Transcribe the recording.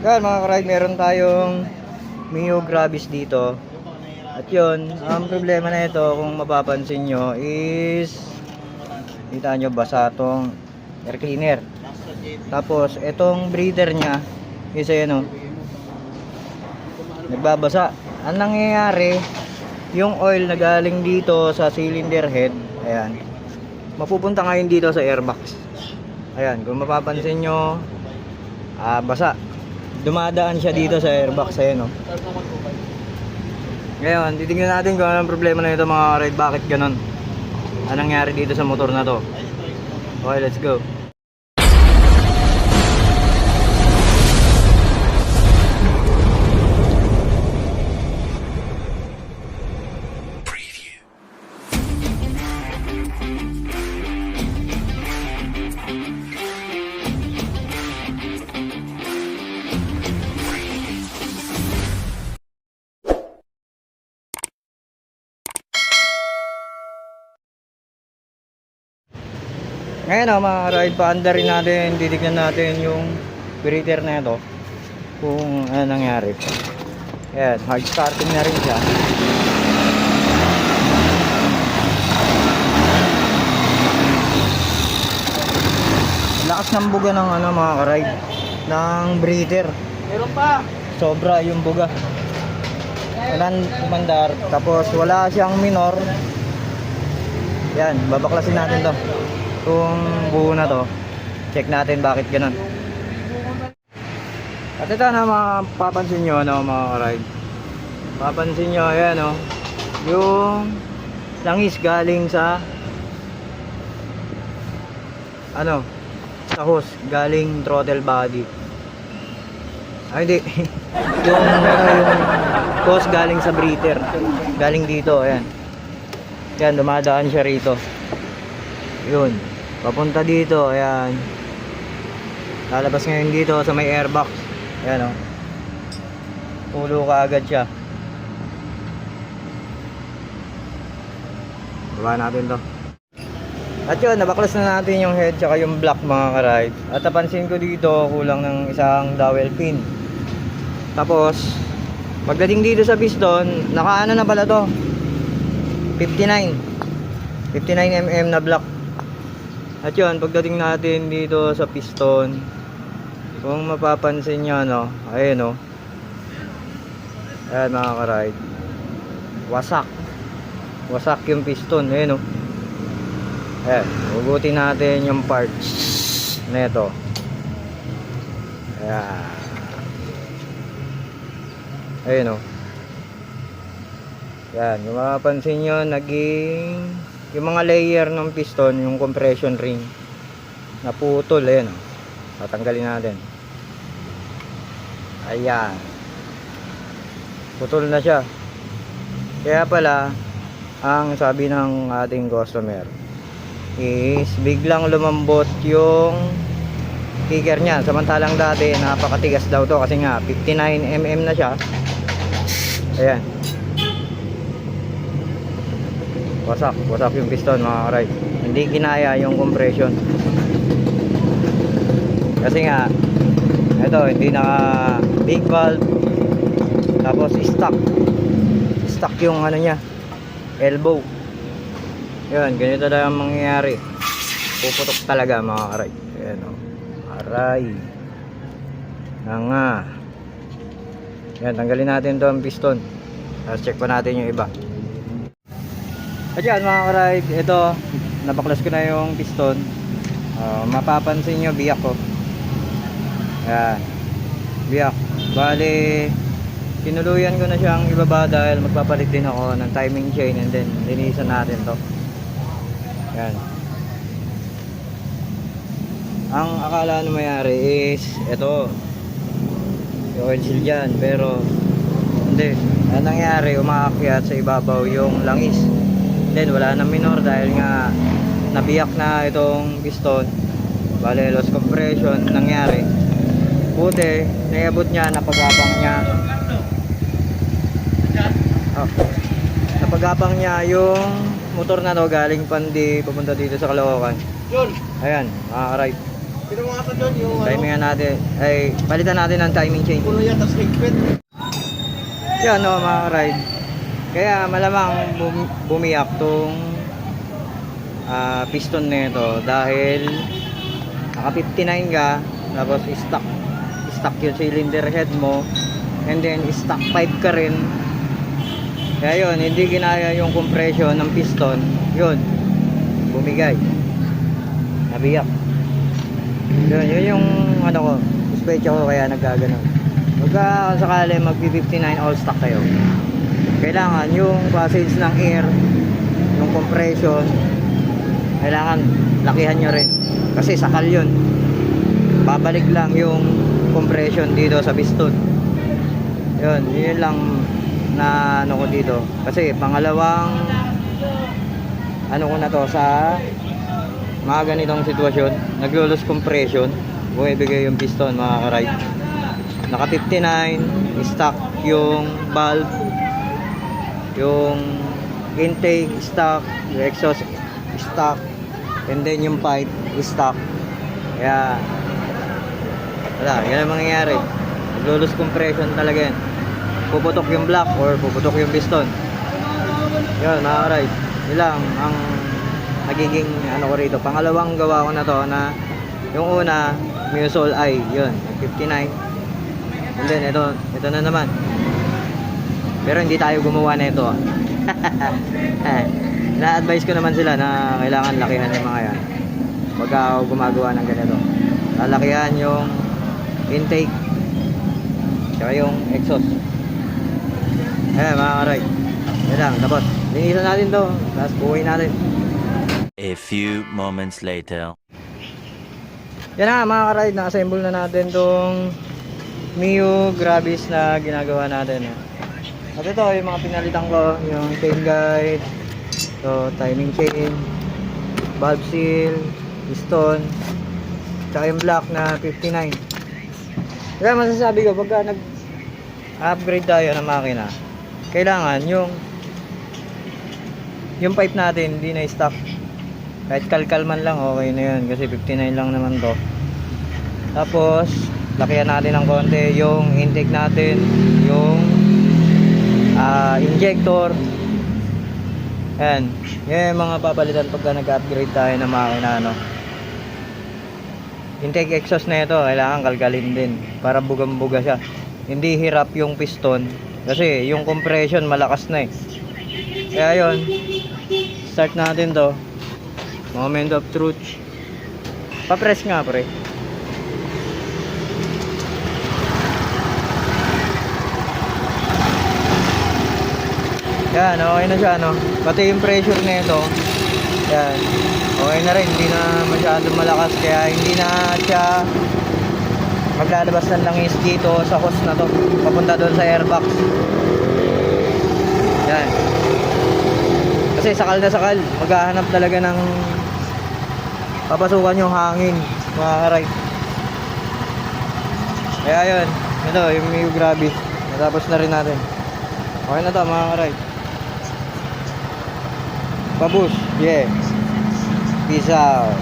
Yan mga karide, meron tayong Mio Gravis dito. At yun, ang problema na ito kung mapapansin nyo is kita nyo basa tong air cleaner. Tapos itong breather niya is ayan o. Nagbabasa. Ang nangyayari, yung oil na galing dito sa cylinder head, ayan, mapupunta ngayon dito sa airbox. Ayan, kung mapapansin nyo, ah, basa. Dumadaan siya dito sa airbox, ayan o. Ngayon, titingnan natin kung anong problema na ito mga ride, bakit ganon. Anong nangyari dito sa motor na to. Okay, let's go. Ngayon oh, mga ride paanda rin natin, titignan natin yung breather na ito kung ano nangyari. Ayan, hard starting na rin siya. Lakas ng buga ng ano mga karide ng breather. Meron pa. Sobra yung buga. Walang umandar. Tapos wala siyang minor. Yan, babaklasin natin to. Kung buo na to. Check natin bakit ganun. At ito na mapapansin nyo ano, mga karide. Papansin nyo, ayan o. yung langis galing sa ano sa hose galing throttle body ay hindi yung ano yung hose galing sa breather galing dito ayan yan dumadaan siya rito yun papunta dito ayan lalabas ngayon dito sa may airbox ayan o pulo ka agad siya baba natin to at yun, nabaklas na natin yung head tsaka yung block mga karide. At napansin ko dito, kulang ng isang dowel pin. Tapos, pagdating dito sa piston, nakaano na pala to? 59. 59mm na block. At yun, pagdating natin dito sa piston, kung mapapansin nyo, no, ayun, no. Ayan mga karide. Wasak. Wasak yung piston, ayun, no. Ayan, hugutin natin yung parts nito. Ayan. Ayun o. Ayan, kung mapapansin nyo, naging yung mga layer ng piston, yung compression ring, naputol. Ayan o. Tatanggalin natin. Ayan. Putol na siya. Kaya pala, ang sabi ng ating customer, is biglang lumambot yung kicker niya samantalang dati napakatigas daw to kasi nga 59mm na siya ayan wasak wasak yung piston mga karide hindi kinaya yung compression kasi nga ito hindi naka big valve tapos stuck stuck yung ano niya elbow yun, ganito na ang mangyayari. Puputok talaga mga aray. Ayan o. Aray. Nga. Yan, tanggalin natin to ang piston. Tapos check pa natin yung iba. At yan mga karay, ito, napaklas ko na yung piston. Ah, mapapansin nyo, biyak ko. Yan. Biyak. Bali, tinuluyan ko na siyang ibaba dahil magpapalit din ako ng timing chain and then linisan natin to. Yan. Ang akala na mayari is ito. Yung oil seal dyan. Pero hindi. Ang nangyari, umaakyat sa ibabaw yung langis. Then wala na minor dahil nga nabiyak na itong piston. Bale, loss compression nangyari. Buti, naiabot niya, napagapang niya. Oh. Napagapang niya yung motor na to galing pandi papunta dito sa Caloocan. Ayan, mga right. Pero mga ka doon yung ano, Timingan natin, ay palitan natin ng timing chain. puno yan, tapos higpit. Yan no, mga ride. Kaya malamang bum bumiyak tong ah, piston nito dahil naka 59 ka tapos stock stock yung cylinder head mo and then stock pipe ka rin. Kaya yun hindi ginaya yung compression ng piston. Yun bumigay. Nabiyak. Yun yun yung ano ko suspecha ko kaya nagkaganon. Pagka sakali mag 59 all stock kayo kailangan yung passage ng air yung compression kailangan lakihan nyo rin. Kasi sakal yun. Babalik lang yung compression dito sa piston. Yun yun lang na ano ko dito. Kasi pangalawang ano ko na to sa mga ganitong sitwasyon naglulos compression bumibigay yung piston mga karide naka 59 stock yung valve yung intake stock yung exhaust stock and then yung pipe stock. Kaya wala yan ang mangyayari. Maglulus compression talaga yan. Puputok yung block or puputok yung piston. Yun mga ride yun lang ang nagiging ano ko rito. Pangalawang gawa ko na to na yung una Musol I yun 59 and then ito ito na naman pero hindi tayo gumawa na ito ah. na-advise ko naman sila na kailangan lakihan yung mga yan. Pagka gumagawa ng ganito. Lalakihan yung intake. Tsaka yung exhaust. Ayan mga karay. Yan lang tapos. Linisan natin to tapos buhay natin. A few moments later. yan na mga karay na-assemble na natin tong Mio Gravis na ginagawa natin. eh. At ito yung mga pinalitan ko yung chain guide so timing chain valve seal piston tsaka yung block na 59 kaya masasabi ko pagka nag upgrade tayo ng makina kailangan yung yung pipe natin hindi na stock kahit kalkal man lang okay na yun kasi 59 lang naman to. Tapos lakihan natin ng konti yung intake natin yung ah, injector. Yan yan mga papalitan pagka nag-upgrade tayo ng makina no intake exhaust na ito kailangan kalkalin din para bugang-buga siya. Hindi hirap yung piston kasi yung compression malakas na eh. Kaya yun start natin to. Moment of truth. Pa-press nga pre yan okay na siya no? Pati yung pressure nito yan. Okay na rin hindi na masyadong malakas. Kaya hindi na siya maglalabas ng langis dito sa hose na to. Papunta doon sa airbox. Yan. Kasi sakal na sakal maghahanap talaga ng papasukan yung hangin mga karay. Kaya yun ito yung Mio Gravis natapos na rin natin. Okay na to mga karay pabush yeah peace out